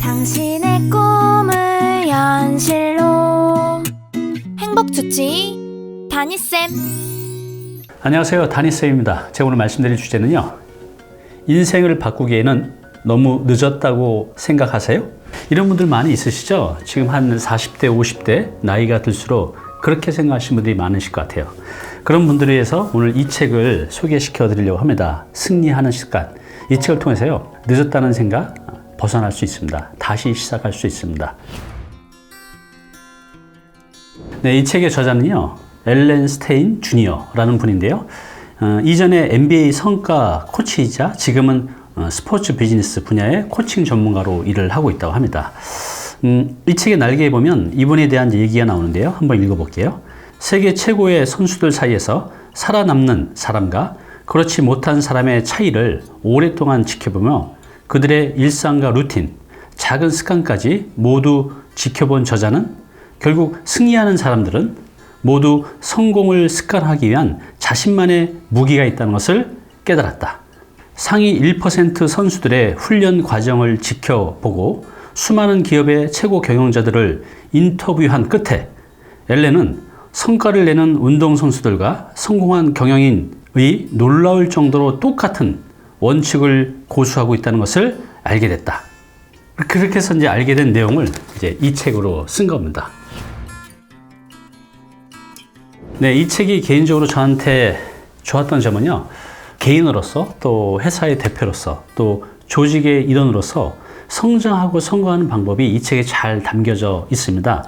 당신의 꿈을 현실로 행복 주치 다니쌤 안녕하세요. 다니쌤입니다. 제가 오늘 말씀드릴 주제는요. 인생을 바꾸기에는 너무 늦었다고 생각하세요? 이런 분들 많이 있으시죠? 지금 한 40대, 50대 나이가 들수록 그렇게 생각하시는 분들이 많으실 것 같아요. 그런 분들을 위해서 오늘 이 책을 소개시켜 드리려고 합니다. 승리하는 습관. 이 책을 통해서요. 늦었다는 생각 벗어날 수 있습니다. 다시 시작할 수 있습니다. 네, 이 책의 저자는요. 엘렌 스테인 주니어라는 분인데요. 어, 이전에 NBA 성과 코치이자 지금은 어, 스포츠 비즈니스 분야의 코칭 전문가로 일을 하고 있다고 합니다. 음, 이 책의 날개에 보면 이분에 대한 얘기가 나오는데요. 한번 읽어볼게요. 세계 최고의 선수들 사이에서 살아남는 사람과 그렇지 못한 사람의 차이를 오랫동안 지켜보며 그들의 일상과 루틴, 작은 습관까지 모두 지켜본 저자는 결국 승리하는 사람들은 모두 성공을 습관하기 위한 자신만의 무기가 있다는 것을 깨달았다. 상위 1% 선수들의 훈련 과정을 지켜보고 수많은 기업의 최고 경영자들을 인터뷰한 끝에 엘렌은 성과를 내는 운동선수들과 성공한 경영인의 놀라울 정도로 똑같은 원칙을 고수하고 있다는 것을 알게 됐다. 그렇게 해서 이제 알게 된 내용을 이제 이 책으로 쓴 겁니다. 네, 이 책이 개인적으로 저한테 좋았던 점은요. 개인으로서 또 회사의 대표로서 또 조직의 일원으로서 성장하고 성공하는 방법이 이 책에 잘 담겨져 있습니다.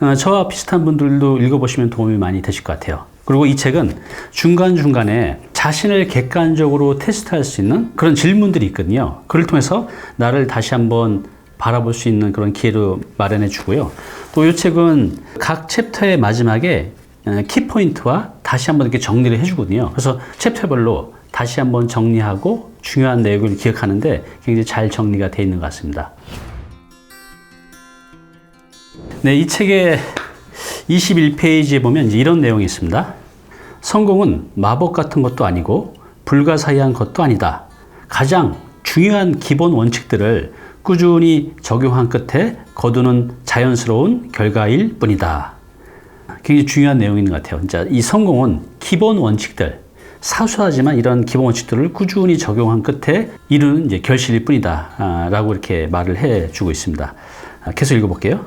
어, 저와 비슷한 분들도 읽어보시면 도움이 많이 되실 것 같아요. 그리고 이 책은 중간중간에 자신을 객관적으로 테스트할 수 있는 그런 질문들이 있거든요. 그를 통해서 나를 다시 한번 바라볼 수 있는 그런 기회를 마련해 주고요. 또 이 책은 각 챕터의 마지막에 어, 키포인트와 다시 한번 이렇게 정리를 해주거든요. 그래서 챕터별로 다시 한번 정리하고 중요한 내용을 기억하는데 굉장히 잘 정리가 되어 있는 것 같습니다. 네, 이 책의 21페이지에 보면 이런 내용이 있습니다. 성공은 마법 같은 것도 아니고 불가사의한 것도 아니다. 가장 중요한 기본 원칙들을 꾸준히 적용한 끝에 거두는 자연스러운 결과일 뿐이다. 굉장히 중요한 내용인 것 같아요. 진짜 이 성공은 기본 원칙들, 사소하지만 이런 기본 원칙들을 꾸준히 적용한 끝에 이루는 이제 결실일 뿐이다. 아, 라고 이렇게 말을 해 주고 있습니다. 아, 계속 읽어볼게요.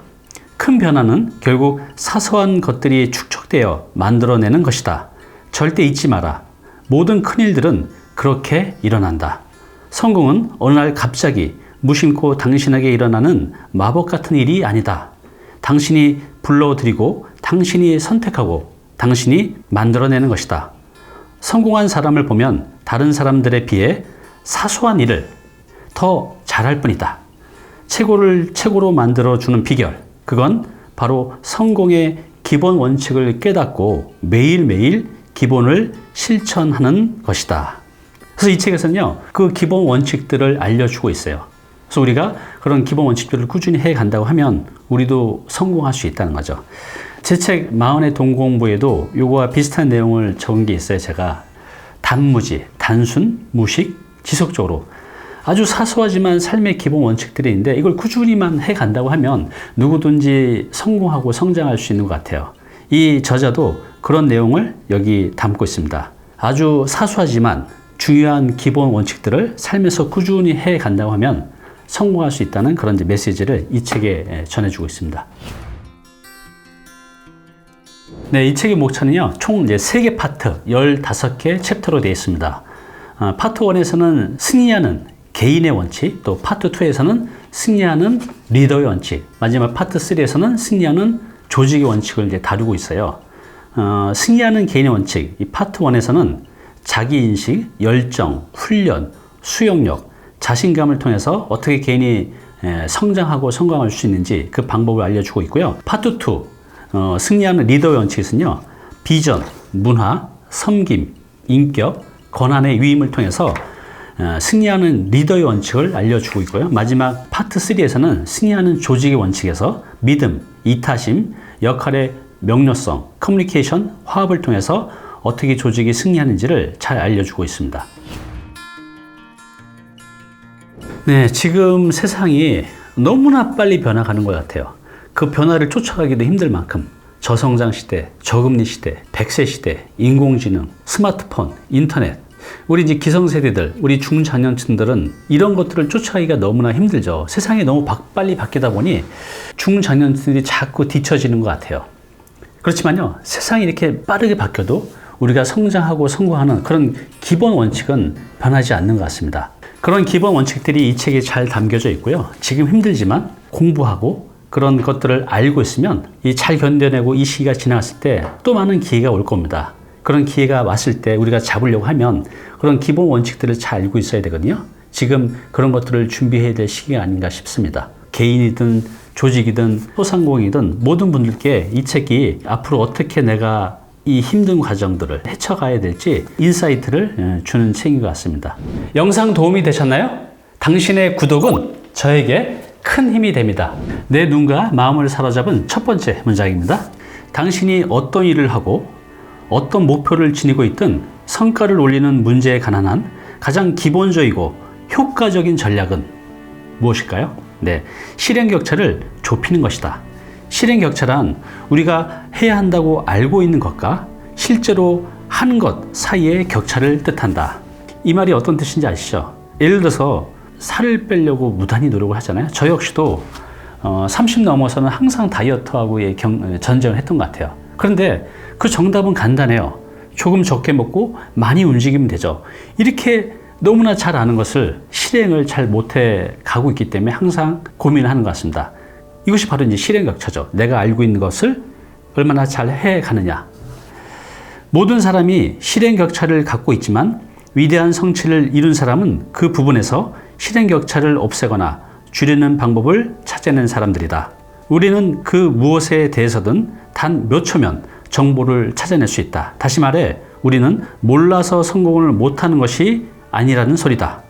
큰 변화는 결국 사소한 것들이 축적되어 만들어내는 것이다. 절대 잊지 마라. 모든 큰 일들은 그렇게 일어난다. 성공은 어느 날 갑자기 무심코 당신에게 일어나는 마법 같은 일이 아니다. 당신이 불러들이고 당신이 선택하고 당신이 만들어내는 것이다. 성공한 사람을 보면 다른 사람들에 비해 사소한 일을 더 잘할 뿐이다. 최고를 최고로 만들어주는 비결. 그건 바로 성공의 기본 원칙을 깨닫고 매일매일 기본을 실천하는 것이다. 그래서 이 책에서는요, 그 기본 원칙들을 알려주고 있어요. 그래서 우리가 그런 기본 원칙들을 꾸준히 해 간다고 하면 우리도 성공할 수 있다는 거죠. 제 책 마흔의 동공부에도 요거와 비슷한 내용을 적은 게 있어요. 제가 단무지, 단순, 무식, 지속적으로 아주 사소하지만 삶의 기본 원칙들이 있는데 이걸 꾸준히만 해 간다고 하면 누구든지 성공하고 성장할 수 있는 것 같아요. 이 저자도 그런 내용을 여기 담고 있습니다. 아주 사소하지만 중요한 기본 원칙들을 삶에서 꾸준히 해 간다고 하면 성공할 수 있다는 그런 메시지를 이 책에 전해주고 있습니다. 네, 이 책의 목차는요, 총 이제 3개 파트, 15개 챕터로 되어 있습니다. 어, 파트 1에서는 승리하는 개인의 원칙, 또 파트 2에서는 승리하는 리더의 원칙, 마지막 파트 3에서는 승리하는 조직의 원칙을 이제 다루고 있어요. 어, 승리하는 개인의 원칙, 이 파트 1에서는 자기인식, 열정, 훈련, 수용력, 자신감을 통해서 어떻게 개인이 에, 성장하고 성공할 수 있는지 그 방법을 알려주고 있고요. 파트 2, 어, 승리하는 리더의 원칙은요, 비전, 문화, 섬김, 인격, 권한의 위임을 통해서 어, 승리하는 리더의 원칙을 알려주고 있고요. 마지막 파트 3에서는 승리하는 조직의 원칙에서 믿음, 이타심, 역할의 명료성, 커뮤니케이션, 화합을 통해서 어떻게 조직이 승리하는지를 잘 알려주고 있습니다. 네, 지금 세상이 너무나 빨리 변화가는 것 같아요. 그 변화를 쫓아가기도 힘들 만큼 저성장 시대, 저금리 시대, 백세 시대, 인공지능, 스마트폰, 인터넷, 우리 이제 기성세대들, 우리 중장년층들은 이런 것들을 쫓아가기가 너무나 힘들죠. 세상이 너무 박- 빨리 바뀌다 보니 중장년층들이 자꾸 뒤처지는 것 같아요. 그렇지만요, 세상이 이렇게 빠르게 바뀌어도 우리가 성장하고 성공하는 그런 기본 원칙은 변하지 않는 것 같습니다. 그런 기본 원칙들이 이 책에 잘 담겨져 있고요. 지금 힘들지만 공부하고 그런 것들을 알고 있으면 이 잘 견뎌내고 이 시기가 지나갔을 때 또 많은 기회가 올 겁니다. 그런 기회가 왔을 때 우리가 잡으려고 하면 그런 기본 원칙들을 잘 알고 있어야 되거든요. 지금 그런 것들을 준비해야 될 시기가 아닌가 싶습니다. 개인이든 조직이든 소상공이든 모든 분들께 이 책이 앞으로 어떻게 내가 이 힘든 과정들을 헤쳐가야 될지 인사이트를 예, 주는 책인 것 같습니다. 영상 도움이 되셨나요? 당신의 구독은 저에게 큰 힘이 됩니다. 내 눈과 마음을 사로잡은 첫 번째 문장입니다. 당신이 어떤 일을 하고 어떤 목표를 지니고 있든 성과를 올리는 문제에 관한 한 가장 기본적이고 효과적인 전략은 무엇일까요? 네, 실행 격차를 좁히는 것이다. 실행 격차란 우리가 해야 한다고 알고 있는 것과 실제로 하는 것 사이의 격차를 뜻한다. 이 말이 어떤 뜻인지 아시죠? 예를 들어서 살을 빼려고 무단히 노력을 하잖아요. 저 역시도 어, 30 넘어서는 항상 다이어트하고의 경, 전쟁을 했던 것 같아요. 그런데 그 정답은 간단해요. 조금 적게 먹고 많이 움직이면 되죠. 이렇게 너무나 잘 아는 것을 실행을 잘 못해 가고 있기 때문에 항상 고민하는 것 같습니다. 이것이 바로 이제 실행 격차죠. 내가 알고 있는 것을 얼마나 잘 해 가느냐. 모든 사람이 실행 격차를 갖고 있지만 위대한 성취를 이룬 사람은 그 부분에서 실행 격차를 없애거나 줄이는 방법을 찾아낸 사람들이다. 우리는 그 무엇에 대해서든 단 몇 초면 정보를 찾아낼 수 있다. 다시 말해, 우리는 몰라서 성공을 못하는 것이 아니라는 소리다.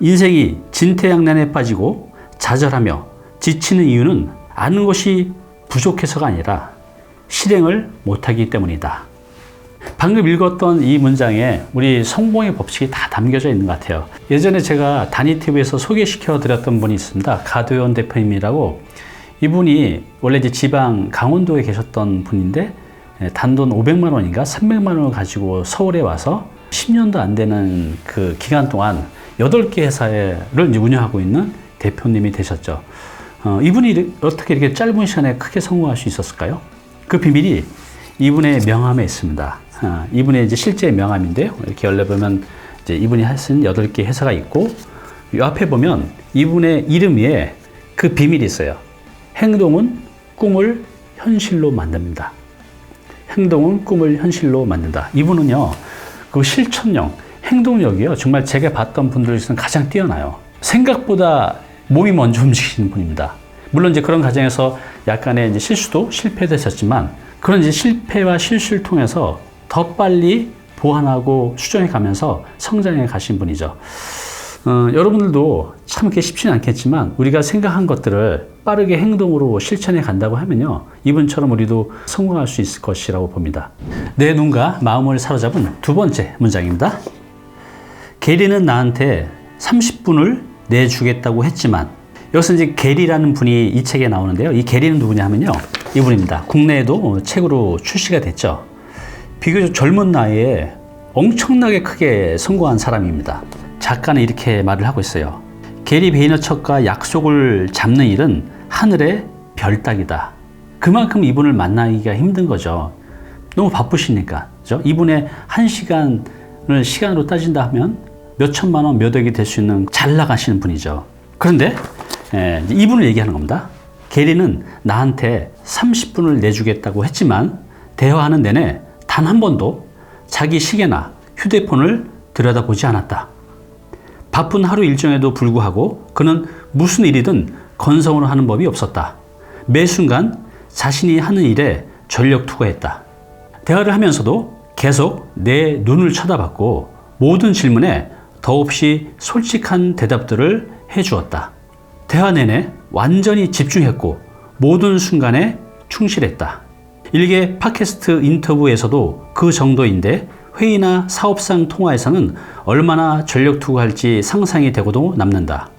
인생이 진퇴양난에 빠지고 좌절하며 지치는 이유는 아는 것이 부족해서가 아니라 실행을 못하기 때문이다. 방금 읽었던 이 문장에 우리 성공의 법칙이 다 담겨져 있는 것 같아요. 예전에 제가 다니티브에서 소개시켜 드렸던 분이 있습니다. 가도현 대표님이라고 이분이 원래 이제 지방 강원도에 계셨던 분인데 예, 단돈 500만 원인가 300만 원을 가지고 서울에 와서 10년도 안 되는 그 기간 동안 8개 회사를 운영하고 있는 대표님이 되셨죠. 어, 이분이 어떻게 이렇게 짧은 시간에 크게 성공할 수 있었을까요? 그 비밀이 이분의 명함에 있습니다. 아, 이분의 이제 실제 명함인데요. 이렇게 열려보면 이제 이분이 하신 8개 회사가 있고, 이 앞에 보면 이분의 이름 위에 그 비밀이 있어요. 행동은 꿈을 현실로 만듭니다. 행동은 꿈을 현실로 만든다. 이분은요, 그 실천력, 행동력이요. 정말 제가 봤던 분들 중에서는 가장 뛰어나요. 생각보다 몸이 먼저 움직이시는 분입니다. 물론 이제 그런 과정에서 약간의 이제 실수도 실패되셨지만 그런 이제 실패와 실수를 통해서 더 빨리 보완하고 수정해 가면서 성장해 가신 분이죠. 어, 여러분들도 참 그게 쉽지는 않겠지만 우리가 생각한 것들을 빠르게 행동으로 실천해 간다고 하면요. 이분처럼 우리도 성공할 수 있을 것이라고 봅니다. 내 눈과 마음을 사로잡은 두 번째 문장입니다. 게리는 나한테 30분을 내주겠다고 했지만 여기서 이제 게리라는 분이 이 책에 나오는데요. 이 게리는 누구냐 하면요. 이분입니다. 국내에도 책으로 출시가 됐죠. 비교적 젊은 나이에 엄청나게 크게 성공한 사람입니다. 작가는 이렇게 말을 하고 있어요. 게리 베이너척과 약속을 잡는 일은 하늘의 별 따기다. 그만큼 이분을 만나기가 힘든 거죠. 너무 바쁘시니까. 그죠? 이분의 한 시간을 시간으로 따진다 하면 몇 천만 원, 몇 억이 될 수 있는 잘 나가시는 분이죠. 그런데 예, 이분을 얘기하는 겁니다. 게리는 나한테 30분을 내주겠다고 했지만 대화하는 내내 단 한 번도 자기 시계나 휴대폰을 들여다보지 않았다. 바쁜 하루 일정에도 불구하고 그는 무슨 일이든 건성으로 하는 법이 없었다. 매 순간 자신이 하는 일에 전력 투구했다. 대화를 하면서도 계속 내 눈을 쳐다봤고 모든 질문에 더없이 솔직한 대답들을 해 주었다. 대화 내내 완전히 집중했고 모든 순간에 충실했다. 일개 팟캐스트 인터뷰에서도 그 정도인데 회의나 사업상 통화에서는 얼마나 전력 투구할지 상상이 되고도 남는다.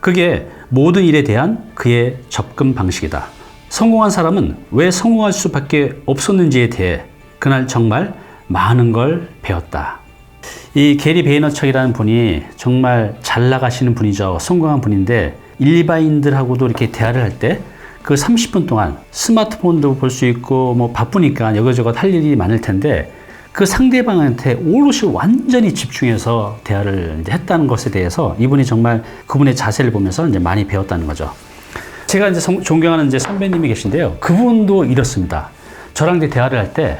그게 모든 일에 대한 그의 접근 방식이다. 성공한 사람은 왜 성공할 수밖에 없었는지에 대해 그날 정말 많은 걸 배웠다. 이 게리 베이너척이라는 분이 정말 잘 나가시는 분이죠. 성공한 분인데 일반인들하고도 이렇게 대화를 할 때 그 30분 동안 스마트폰도 볼 수 있고 뭐 바쁘니까 여기저것 할 일이 많을 텐데 그 상대방한테 오롯이 완전히 집중해서 대화를 했다는 것에 대해서 이분이 정말 그분의 자세를 보면서 이제 많이 배웠다는 거죠. 제가 이제 성- 존경하는 이제 선배님이 계신데요. 그분도 이렇습니다. 저랑 이제 대화를 할 때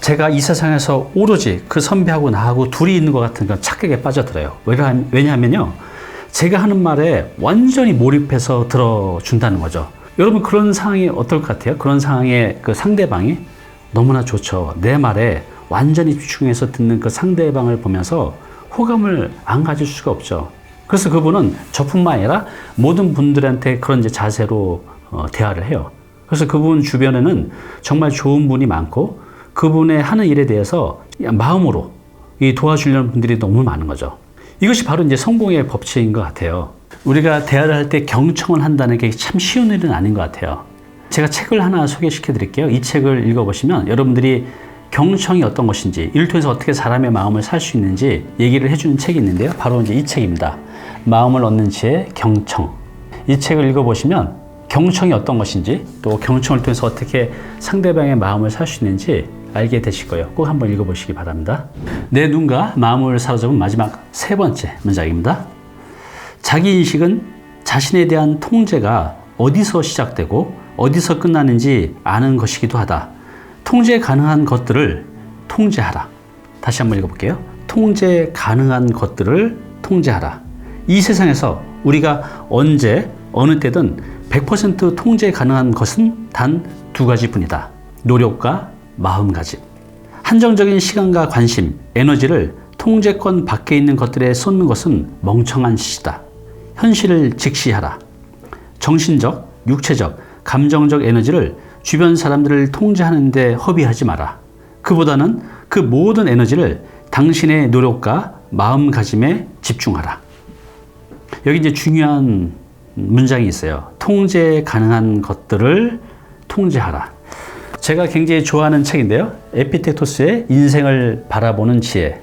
제가 이 세상에서 오로지 그 선배하고 나하고 둘이 있는 것 같은 그런 착각에 빠져들어요. 왜냐- 왜냐하면요. 제가 하는 말에 완전히 몰입해서 들어준다는 거죠. 여러분 그런 상황이 어떨 것 같아요? 그런 상황에 그 상대방이 너무나 좋죠. 내 말에 완전히 집중해서 듣는 그 상대방을 보면서 호감을 안 가질 수가 없죠. 그래서 그분은 저뿐만 아니라 모든 분들한테 그런 이제 자세로 어, 대화를 해요. 그래서 그분 주변에는 정말 좋은 분이 많고 그분의 하는 일에 대해서 마음으로 이 도와주려는 분들이 너무 많은 거죠. 이것이 바로 이제 성공의 법칙인 것 같아요. 우리가 대화를 할 때 경청을 한다는 게 참 쉬운 일은 아닌 것 같아요. 제가 책을 하나 소개시켜 드릴게요. 이 책을 읽어보시면 여러분들이 경청이 어떤 것인지, 이를 통해서 어떻게 사람의 마음을 살 수 있는지 얘기를 해주는 책이 있는데요. 바로 이제 이 책입니다. 마음을 얻는 지혜, 경청. 이 책을 읽어보시면 경청이 어떤 것인지, 또 경청을 통해서 어떻게 상대방의 마음을 살 수 있는지 알게 되실 거예요. 꼭 한번 읽어보시기 바랍니다. 내 눈과 마음을 사로잡은 마지막 세 번째 문장입니다. 자기 인식은 자신에 대한 통제가 어디서 시작되고 어디서 끝나는지 아는 것이기도 하다. 통제 가능한 것들을 통제하라. 다시 한번 읽어볼게요. 통제 가능한 것들을 통제하라. 이 세상에서 우리가 언제 어느 때든 100% 통제 가능한 것은 단 두 가지 뿐이다. 노력과 마음가짐. 한정적인 시간과 관심, 에너지를 통제권 밖에 있는 것들에 쏟는 것은 멍청한 짓이다. 현실을 직시하라. 정신적, 육체적, 감정적 에너지를 주변 사람들을 통제하는데 허비하지 마라. 그보다는 그 모든 에너지를 당신의 노력과 마음가짐에 집중하라. 여기 이제 중요한 문장이 있어요. 통제 가능한 것들을 통제하라. 제가 굉장히 좋아하는 책인데요. 에피텍토스의 인생을 바라보는 지혜.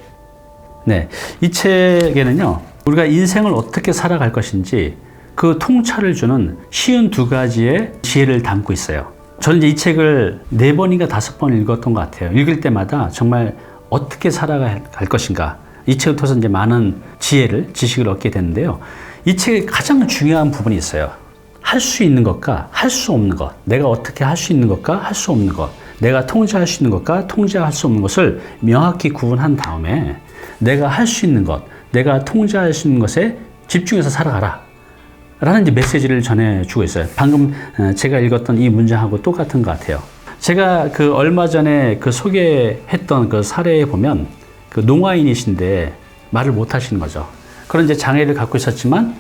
네. 이 책에는요, 우리가 인생을 어떻게 살아갈 것인지 그 통찰을 주는 쉬운 두 가지의 지혜를 담고 있어요. 저는 이 책을 네 번인가 다섯 번 읽었던 것 같아요. 읽을 때마다 정말 어떻게 살아갈 것인가. 이 책을 통해서 이제 많은 지혜를, 지식을 얻게 됐는데요. 이 책에 가장 중요한 부분이 있어요. 할 수 있는 것과 할 수 없는 것. 내가 어떻게 할 수 있는 것과 할 수 없는 것. 내가 통제할 수 있는 것과 통제할 수 없는 것을 명확히 구분한 다음에 내가 할 수 있는 것, 내가 통제할 수 있는 것에 집중해서 살아가라. 라는 메시지를 전해주고 있어요. 방금 어, 제가 읽었던 이 문장하고 똑같은 것 같아요. 제가 그 얼마 전에 그 소개했던 그 사례에 보면 그 농아인이신데 말을 못 하시는 거죠. 그런 이제 장애를 갖고 있었지만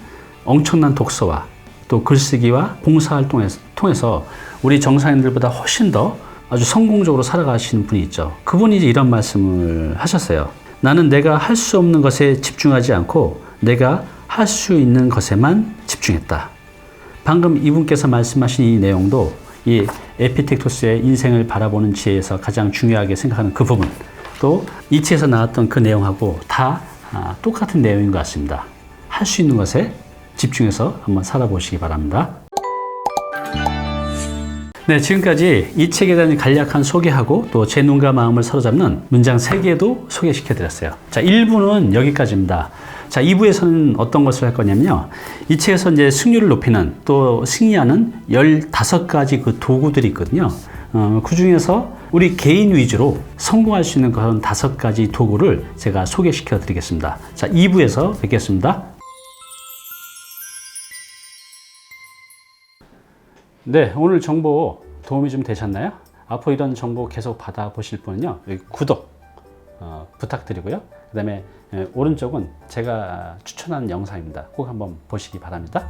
엄청난 독서와 또 글쓰기와 봉사활동을 통해서 우리 정상인들보다 훨씬 더 아주 성공적으로 살아가시는 분이 있죠. 그분이 이제 이런 말씀을 하셨어요. 나는 내가 할 수 없는 것에 집중하지 않고 내가 할 수 있는 것에만 집중했다. 방금 이분께서 말씀하신 이 내용도 이 에피텍토스의 인생을 바라보는 지혜에서 가장 중요하게 생각하는 그 부분 또이 책에서 나왔던 그 내용하고 다 아, 똑같은 내용인 것 같습니다. 할 수 있는 것에 집중해서 한번 살아보시기 바랍니다. 네, 지금까지 이 책에 대한 간략한 소개하고 또 제 눈과 마음을 사로잡는 문장 3개도 소개시켜 드렸어요. 자, 1부는 여기까지입니다. 자, 2부에서는 어떤 것을 할 거냐면요. 이 책에서 이제 승률을 높이는 또 승리하는 15가지 그 도구들이 있거든요. 어, 그 중에서 우리 개인 위주로 성공할 수 있는 그런 다섯 가지 도구를 제가 소개시켜 드리겠습니다. 자, 2부에서 뵙겠습니다. 네, 오늘 정보 도움이 좀 되셨나요? 앞으로 이런 정보 계속 받아보실 분은요, 구독 어, 부탁드리고요. 그 다음에 오른쪽은 제가 추천한 영상입니다. 꼭 한번 보시기 바랍니다.